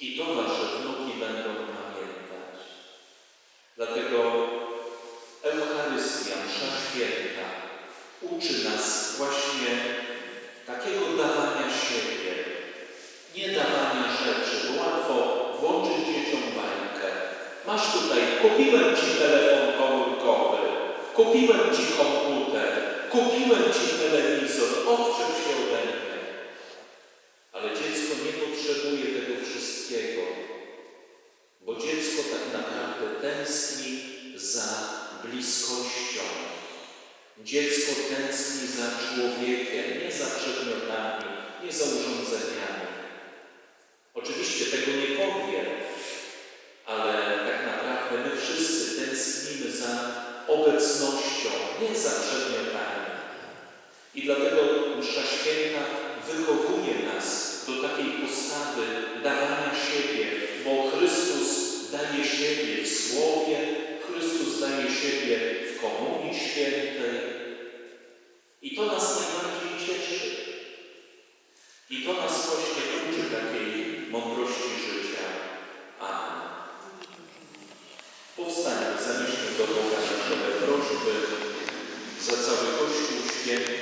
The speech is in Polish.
I to wasze wnuki będą pamiętać. Dlatego Eucharystia, msza święta, uczy nas właśnie takiego dawania siebie, nie dawania rzeczy, bo łatwo włączyć dzieciom bańkę. Masz tutaj, kupiłem ci telefon komórkowy, kupiłem ci komputer, kupiłem ci telewizor, odczep się ode mnie. Ale dziecko nie potrzebuje tego wszystkiego, bo dziecko tak naprawdę tęskni za bliskością. Dziecko tęskni za człowiekiem, nie za przedmiotami, nie za urządzeniami. Oczywiście tego nie powie, ale tak naprawdę my wszyscy tęsknimy za obecnością, nie za przedmiotami. I dlatego msza święta wychowuje nas do takiej postawy dawania siebie, bo Chrystus daje siebie w Słowie, Chrystus daje siebie w Komunii Świętej. I to nas najbardziej cieszy. I to nas właśnie uczy takiej mądrości życia. Amen. Powstańmy, zanieśmy do Boga nasze prośby za cały Kościół Święty.